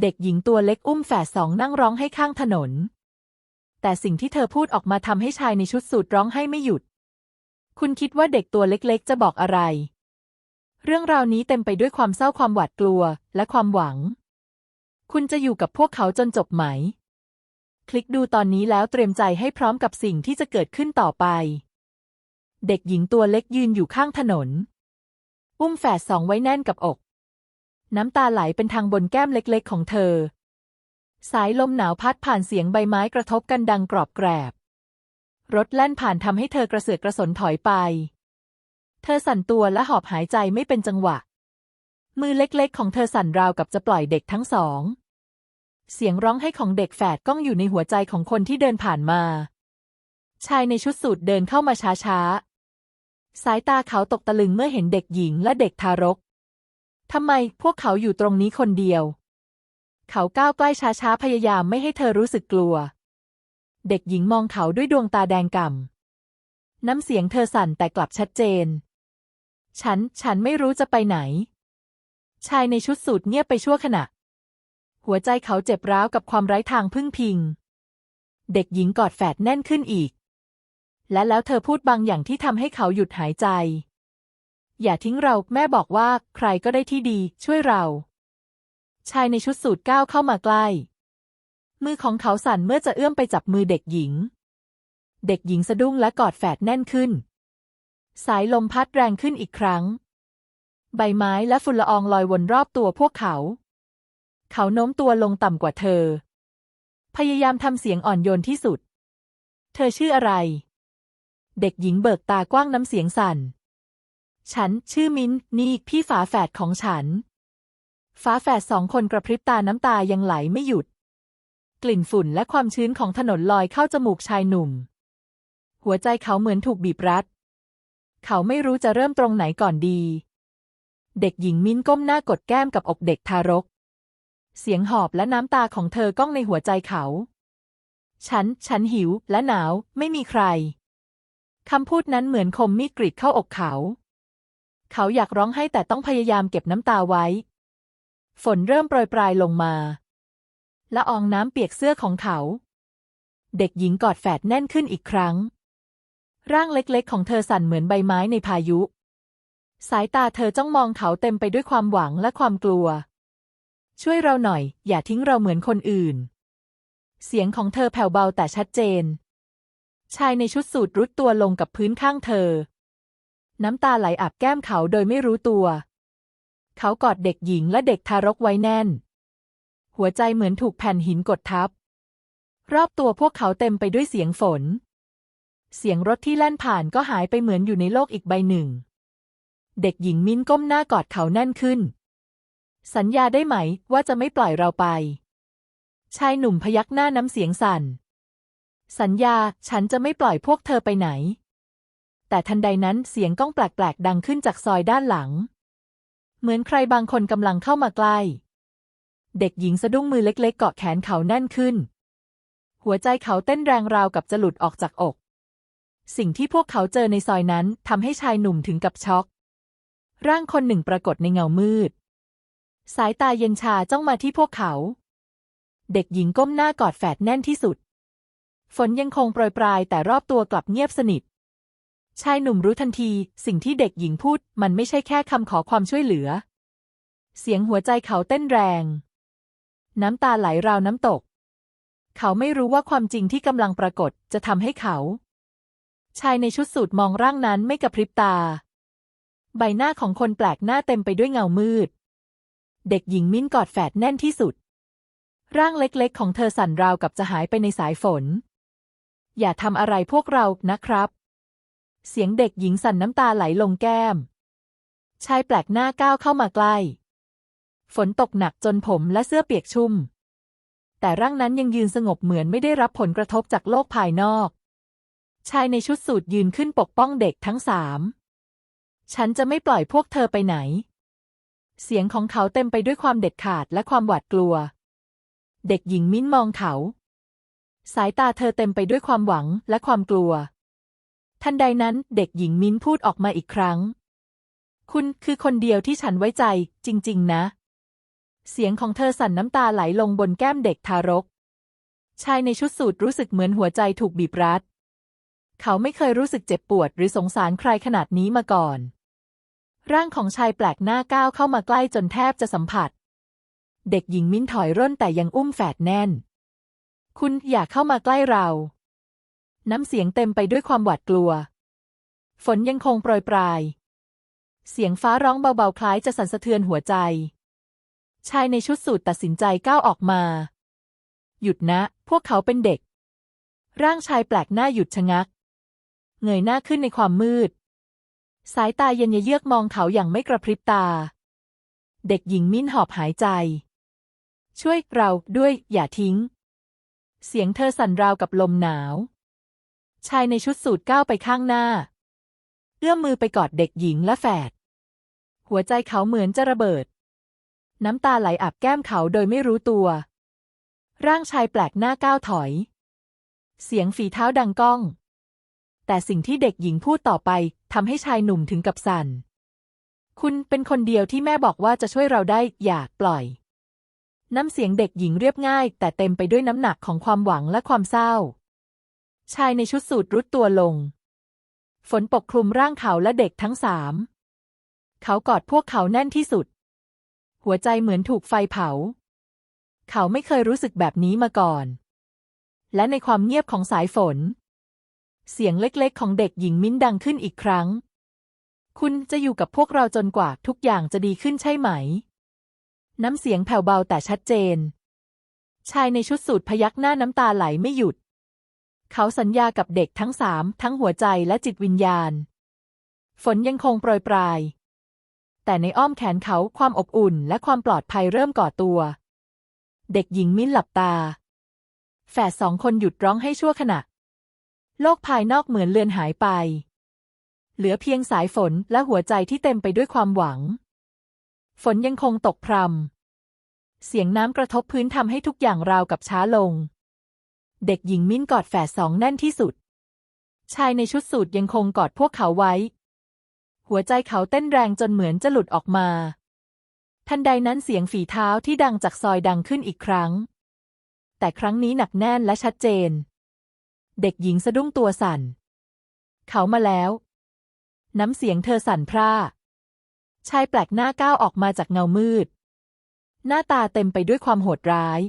เด็กหญิงตัวเล็กอุ้มแฝดสองนั่งร้องให้ข้างถนน แต่สิ่งที่เธอพูดออกมาทำให้ชายในชุดสูทร้องให้ไม่หยุด คุณคิดว่าเด็กตัวเล็กๆ จะบอกอะไร เรื่องราวนี้เต็มไปด้วยความเศร้าความหวาดกลัวและความหวัง คุณจะอยู่กับพวกเขาจนจบไหม คลิกดูตอนนี้แล้วเตรียมใจให้พร้อมกับสิ่งที่จะเกิดขึ้นต่อไป เด็กหญิงตัวเล็กยืนอยู่ข้างถนน อุ้มแฝดสองไว้แน่นกับอก น้ำตาไหลเป็นทางบนแก้มเล็กๆ ของเธอ สายลมหนาวพัดผ่านเสียงใบไม้กระทบกันดังกรอบแกรบ รถแล่นผ่านทำให้เธอกระเสือกกระสนถอยไป เธอสั่นตัวและหอบหายใจไม่เป็นจังหวะ มือเล็กๆ ของเธอสั่นราวกับจะปล่อยเด็กทั้งสอง เสียงร้องไห้ของเด็กแฝดก้องอยู่ในหัวใจของคนที่เดินผ่านมา ชายในชุดสูทเดินเข้ามาช้าๆ สายตาเขาตกตะลึงเมื่อเห็นเด็กหญิงและเด็กทารก ทำไมพวกเขาอยู่ตรงนี้คนเดียว เขาก้าวใกล้ช้าๆ พยายามไม่ให้เธอรู้สึกกลัว เด็กหญิงมองเขาด้วยดวงตาแดงก่ำ น้ำเสียงเธอสั่นแต่กลับชัดเจน ฉัน ฉันไม่รู้จะไปไหน ชายในชุดสูทเงียบไปชั่วขณะ หัวใจเขาเจ็บร้าวกับความไร้ทางพึ่งพิง เด็กหญิงกอดแฝดแน่นขึ้นอีก และแล้วเธอพูดบางอย่างที่ทำให้เขาหยุดหายใจ อย่าทิ้งเรา แม่บอกว่า ใครก็ได้ที่ดี ช่วยเรา ชายในชุดสูทก้าวเข้ามาใกล้ มือของเขาสั่นเมื่อจะเอื้อมไปจับมือเด็กหญิง เด็กหญิงสะดุ้งและกอดแฝดแน่นขึ้น สายลมพัดแรงขึ้นอีกครั้ง ใบไม้และฝุ่นละอองลอยวนรอบตัวพวกเขา เขาโน้มตัวลงต่ำกว่าเธอ พยายามทำเสียงอ่อนโยนที่สุด เธอชื่ออะไร เด็กหญิงเบิกตากว้างน้ำเสียงสั่น ฉันชื่อมิ้นนี่พี่ฝาแฝดของฉัน ฝาแฝดสองคนกระพริบตาน้ำตายังไหลไม่หยุด กลิ่นฝุ่นและความชื้นของถนนลอยเข้าจมูกชายหนุ่ม หัวใจเขาเหมือนถูกบีบรัด เขาไม่รู้จะเริ่มตรงไหนก่อนดี เด็กหญิงมิ้นก้มหน้ากดแก้มกับอกเด็กทารก เสียงหอบและน้ำตาของเธอก้องในหัวใจเขา ฉัน ฉันหิวและหนาว ไม่มีใครคำพูดนั้นเหมือนคมมีดกรีดเข้าอกเขา เขาอยากร้องให้แต่ต้องพยายามเก็บน้ำตาไว้ ฝนเริ่มโปรยปลายลงมาละอองน้ำเปียกเสื้อของเขา เด็กหญิงกอดแฝดแน่นขึ้นอีกครั้ง ร่างเล็กๆ ของเธอสั่นเหมือนใบไม้ในพายุ สายตาเธอจ้องมองเขาเต็มไปด้วยความหวังและความกลัว ช่วยเราหน่อย อย่าทิ้งเราเหมือนคนอื่น เสียงของเธอแผ่วเบาแต่ชัดเจน ชายในชุดสูทรุดตัวลงกับพื้นข้างเธอ น้ำตาไหลอาบแก้มเขาโดยไม่รู้ตัว เขากอดเด็กหญิงและเด็กทารกไว้แน่น หัวใจเหมือนถูกแผ่นหินกดทับ รอบตัวพวกเขาเต็มไปด้วยเสียงฝน เสียงรถที่แล่นผ่านก็หายไปเหมือนอยู่ในโลกอีกใบหนึ่ง เด็กหญิงมิ้นก้มหน้ากอดเขาแน่นขึ้น สัญญาได้ไหมว่าจะไม่ปล่อยเราไป ชายหนุ่มพยักหน้าน้ำเสียงสั่น สัญญาฉันจะไม่ปล่อยพวกเธอไปไหน แต่ทันใดนั้นเสียงก้องแปลกๆดังขึ้นจากซอยด้านหลัง เหมือนใครบางคนกำลังเข้ามาใกล้ เด็กหญิงสะดุ้งมือเล็กๆ เกาะแขนเขาแน่นขึ้น หัวใจเขาเต้นแรงราวกับจะหลุดออกจากอก สิ่งที่พวกเขาเจอในซอยนั้นทำให้ชายหนุ่มถึงกับช็อก ร่างคนหนึ่งปรากฏในเงามืด สายตาเย็นชาจ้องมาที่พวกเขา เด็กหญิงก้มหน้ากอดแฝดแน่นที่สุด ฝนยังคงโปรยปลายแต่รอบตัวกลับเงียบสนิท ชายหนุ่มรู้ทันที สิ่งที่เด็กหญิงพูด มันไม่ใช่แค่คำขอความช่วยเหลือ เสียงหัวใจเขาเต้นแรง น้ำตาไหลราวน้ำตก เขาไม่รู้ว่าความจริงที่กำลังปรากฏจะทำให้เขา ชายในชุดสูทมองร่างนั้นไม่กระพริบตา ใบหน้าของคนแปลกหน้าเต็มไปด้วยเงามืด เด็กหญิงมิ้นกอดแฝดแน่นที่สุด ร่างเล็กๆ ของเธอสั่นราวกับจะหายไปในสายฝน อย่าทำอะไรพวกเรานะครับ เสียงเด็กหญิงสั่นน้ำตาไหลลงแก้ม ชายแปลกหน้าก้าวเข้ามาใกล้ ฝนตกหนักจนผมและเสื้อเปียกชุ่ม แต่ร่างนั้นยังยืนสงบเหมือนไม่ได้รับผลกระทบจากโลกภายนอก ชายในชุดสูทยืนขึ้นปกป้องเด็กทั้งสาม ฉันจะไม่ปล่อยพวกเธอไปไหน เสียงของเขาเต็มไปด้วยความเด็ดขาดและความหวาดกลัว เด็กหญิงมิ้นมองเขา สายตาเธอเต็มไปด้วยความหวังและความกลัว ทันใดนั้นเด็กหญิงมิ้นพูดออกมาอีกครั้ง คุณคือคนเดียวที่ฉันไว้ใจจริง ๆ นะ เสียงของเธอสั่นน้ำตาไหลลงบนแก้มเด็กทารก ชายในชุดสูทรู้สึกเหมือนหัวใจถูกบีบรัด เขาไม่เคยรู้สึกเจ็บปวดหรือสงสารใครขนาดนี้มาก่อน ร่างของชายแปลกหน้าก้าวเข้ามาใกล้จนแทบจะสัมผัส เด็กหญิงมิ้นถอยร่นแต่ยังอุ้มแฝดแน่น คุณอยากเข้ามาใกล้เรา น้ำเสียงเต็มไปด้วยความหวาดกลัว ฝนยังคงโปรยปลาย เสียงฟ้าร้องเบาๆ คล้ายจะสั่นสะเทือนหัวใจ ชายในชุดสูทตัดสินใจก้าวออกมา หยุดนะ พวกเขาเป็นเด็ก ร่างชายแปลกหน้าหยุดชะงัก เงยหน้าขึ้นในความมืด สายตาเย็นเยือกมองเขาอย่างไม่กระพริบตา เด็กหญิงมิ้นหอบหายใจ ช่วยเราด้วยอย่าทิ้ง เสียงเธอสั่นราวกับลมหนาว ชายในชุดสูทก้าวไปข้างหน้า เอื้อมมือไปกอดเด็กหญิงและแฝด หัวใจเขาเหมือนจะระเบิด น้ำตาไหลอาบแก้มเขาโดยไม่รู้ตัว ร่างชายแปลกหน้าก้าวถอย เสียงฝีเท้าดังก้อง แต่สิ่งที่เด็กหญิงพูดต่อไปทำให้ชายหนุ่มถึงกับสั่น คุณเป็นคนเดียวที่แม่บอกว่าจะช่วยเราได้ อย่าปล่อย น้ำเสียงเด็กหญิงเรียบง่าย แต่เต็มไปด้วยน้ำหนักของความหวังและความเศร้า ชายในชุดสูทรุดตัวลง ฝนปกคลุมร่างเขาและเด็กทั้งสาม เขากอดพวกเขาแน่นที่สุด หัวใจเหมือนถูกไฟเผา เขาไม่เคยรู้สึกแบบนี้มาก่อน และในความเงียบของสายฝน เสียงเล็กๆ ของเด็กหญิงมิ้นดังขึ้นอีกครั้ง คุณจะอยู่กับพวกเราจนกว่าทุกอย่างจะดีขึ้นใช่ไหม น้ำเสียงแผ่วเบาแต่ชัดเจน ชายในชุดสูทพยักหน้าน้ำตาไหลไม่หยุด เขาสัญญากับเด็กทั้งสามทั้งหัวใจและจิตวิญญาณ ฝนยังคงโปรยปลาย แต่ในอ้อมแขนเขาความอบอุ่นและความปลอดภัยเริ่มก่อตัว เด็กหญิงมิ้นหลับตา แฝดสองคนหยุดร้องให้ชั่วขณะ โลกภายนอกเหมือนเลือนหายไป เหลือเพียงสายฝนและหัวใจที่เต็มไปด้วยความหวัง ฝนยังคงตกพรำเสียงน้ำกระทบพื้นทำให้ทุกอย่างราวกับช้าลง เด็กหญิงมิ้นกอดแฝดสองแน่นที่สุด ชายในชุดสูทยังคงกอดพวกเขาไว้ หัวใจเขาเต้นแรงจนเหมือนจะหลุดออกมา ทันใดนั้นเสียงฝีเท้าที่ดังจากซอยดังขึ้นอีกครั้ง แต่ครั้งนี้หนักแน่นและชัดเจน เด็กหญิงสะดุ้งตัวสั่น เขามาแล้ว น้ำเสียงเธอสั่นพร่า ชายแปลกหน้าก้าวออกมาจากเงามืด หน้าตาเต็มไปด้วยความโหดร้าย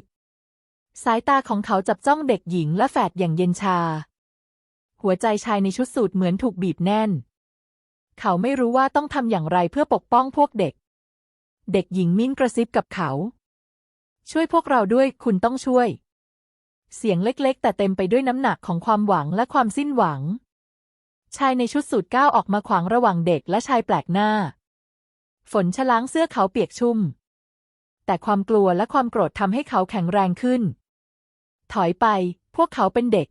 สายตาของเขาจับจ้องเด็กหญิงและแฝดอย่างเย็นชา หัวใจชายในชุดสูทเหมือนถูกบีบแน่น เขาไม่รู้ว่าต้องทำอย่างไรเพื่อปกป้องพวกเด็ก เด็กหญิงมิ้นกระซิบกับเขา ช่วยพวกเราด้วยคุณต้องช่วย เสียงเล็กๆ แต่เต็มไปด้วยน้ำหนักของความหวังและความสิ้นหวัง ชายในชุดสูทก้าวออกมาขวางระหว่างเด็กและชายแปลกหน้า ฝนชะล้างเสื้อเขาเปียกชุ่ม แต่ความกลัวและความโกรธทำให้เขาแข็งแรงขึ้น ถอยไป พวกเขาเป็นเด็ก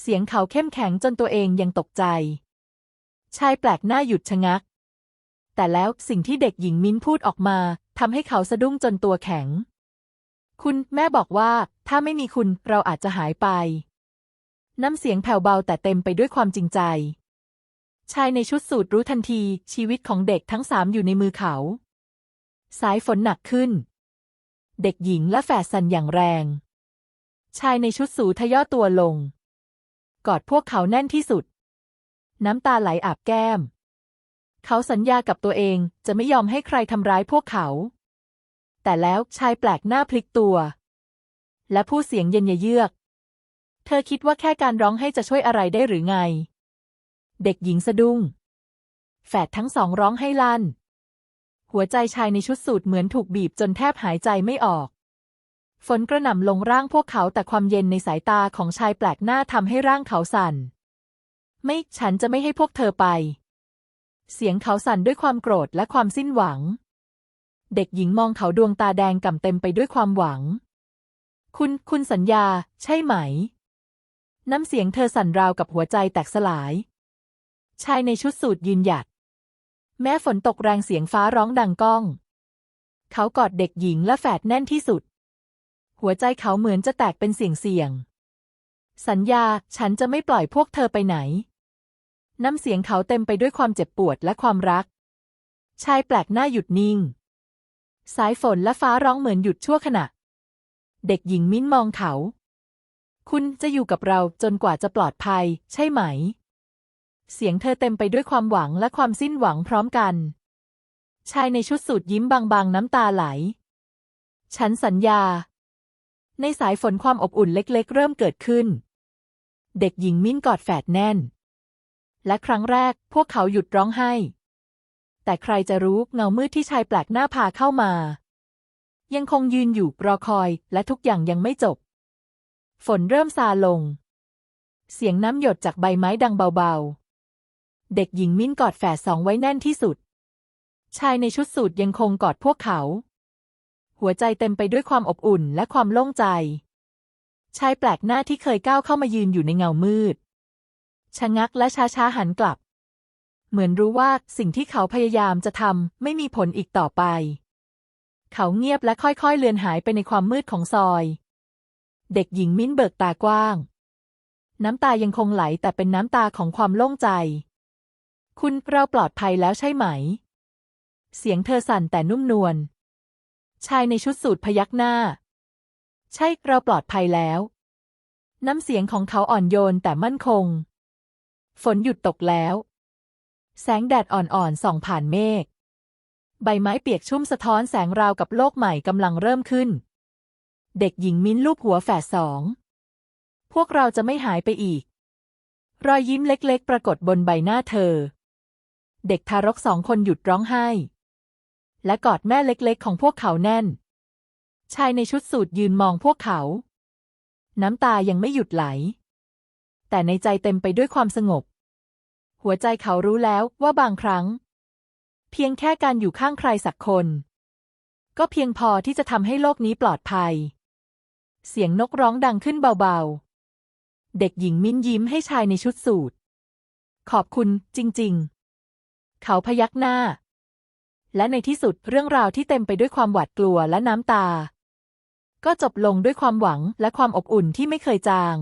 เสียงเขาเข้มแข็งจนตัวเองยังตกใจ ชายแปลกหน้าหยุดชะงัก แต่แล้วสิ่งที่เด็กหญิงมิ้นพูดออกมาทำให้เขาสะดุ้งจนตัวแข็ง คุณแม่บอกว่า ถ้าไม่มีคุณเราอาจจะหายไป น้ำเสียงแผ่วเบาแต่เต็มไปด้วยความจริงใจ ชายในชุดสูทรู้ทันทีชีวิตของเด็กทั้งสามอยู่ในมือเขา สายฝนหนักขึ้น เด็กหญิงและแฝดสั่นอย่างแรง ชายในชุดสูททย่อตัวลง กอดพวกเขาแน่นที่สุด น้ำตาไหลอาบแก้ม เขาสัญญากับตัวเองจะไม่ยอมให้ใครทำร้ายพวกเขา แต่แล้วชายแปลกหน้าพลิกตัว และพูดเสียงเย็นเยือก เธอคิดว่าแค่การร้องให้จะช่วยอะไรได้หรือไง เด็กหญิงสะดุ้ง แฝดทั้งสองร้องให้ลั่น หัวใจชายในชุดสูทเหมือนถูกบีบจนแทบหายใจไม่ออก ฝนกระหน่ำลงร่างพวกเขาแต่ความเย็นในสายตาของชายแปลกหน้าทำให้ร่างเขาสั่น ไม่ ฉันจะไม่ให้พวกเธอไป เสียงเขาสั่นด้วยความโกรธและความสิ้นหวัง เด็กหญิงมองเขาดวงตาแดงก่ำเต็มไปด้วยความหวัง คุณ คุณสัญญา ใช่ไหม น้ำเสียงเธอสั่นราวกับหัวใจแตกสลาย ชายในชุดสูทยืนหยัด แม้ฝนตกแรงเสียงฟ้าร้องดังก้อง เขากอดเด็กหญิงและแฝดแน่นที่สุด หัวใจเขาเหมือนจะแตกเป็นเสียงเสียงสัญญาฉันจะไม่ปล่อยพวกเธอไปไหน น้ำเสียงเขาเต็มไปด้วยความเจ็บปวดและความรัก ชายแปลกหน้าหยุดนิ่ง สายฝนและฟ้าร้องเหมือนหยุดชั่วขณะ เด็กหญิงมิ้นมองเขา คุณจะอยู่กับเราจนกว่าจะปลอดภัย ใช่ไหม เสียงเธอเต็มไปด้วยความหวังและความสิ้นหวังพร้อมกัน ชายในชุดสูทยิ้มบางๆน้ำตาไหล ฉันสัญญา ในสายฝนความอบอุ่นเล็กๆ เริ่มเกิดขึ้น เด็กหญิงมิ้นกอดแฝดแน่น และครั้งแรกพวกเขาหยุดร้องไห้ แต่ใครจะรู้เงามืดที่ชายแปลกหน้าพาเข้ามา ยังคงยืนอยู่รอคอยและทุกอย่างยังไม่จบ ฝนเริ่มซาลง เสียงน้ำหยดจากใบไม้ดังเบาๆ เด็กหญิงมิ้นกอดแฝดสองไว้แน่นที่สุด ชายในชุดสูทยังคงกอดพวกเขา หัวใจเต็มไปด้วยความอบอุ่นและความโล่งใจ ชายแปลกหน้าที่เคยก้าวเข้ามายืนอยู่ในเงามืด ชะงักและช้าๆหันกลับ เหมือนรู้ว่าสิ่งที่เขาพยายามจะทำไม่มีผลอีกต่อไป เขาเงียบและค่อยๆเลือนหายไปในความมืดของซอย เด็กหญิงมิ้นเบิกตากว้าง น้ำตายังคงไหลแต่เป็นน้ำตาของความโล่งใจ คุณเราปลอดภัยแล้วใช่ไหมเสียงเธอสั่นแต่นุ่มนวล ชายในชุดสูทพยักหน้า ใช่เราปลอดภัยแล้ว น้ำเสียงของเขาอ่อนโยนแต่มั่นคง ฝนหยุดตกแล้ว แสงแดดอ่อนๆส่องผ่านเมฆ ใบไม้เปียกชุ่มสะท้อนแสงราวกับโลกใหม่กำลังเริ่มขึ้น เด็กหญิงมิ้นลูบหัวแฝดสอง พวกเราจะไม่หายไปอีก รอยยิ้มเล็กๆ ปรากฏบนใบหน้าเธอ เด็กทารกสองคนหยุดร้องไห้ และกอดแม่เล็กๆ ของพวกเขาแน่น ชายในชุดสูทยืนมองพวกเขา น้ำตายังไม่หยุดไหล แต่ในใจเต็มไปด้วยความสงบ หัวใจเขารู้แล้วว่าบางครั้ง เพียงแค่การอยู่ข้างใครสักคน ก็เพียงพอที่จะทำให้โลกนี้ปลอดภัย เสียงนกร้องดังขึ้นเบาๆ เด็กหญิงมิ้นยิ้มให้ชายในชุดสูทขอบคุณจริง ๆ เขาพยักหน้า และในที่สุดเรื่องราวที่เต็มไปด้วยความหวาดกลัวและน้ำตา ก็จบลงด้วยความหวังและความอบอุ่นที่ไม่เคยจาง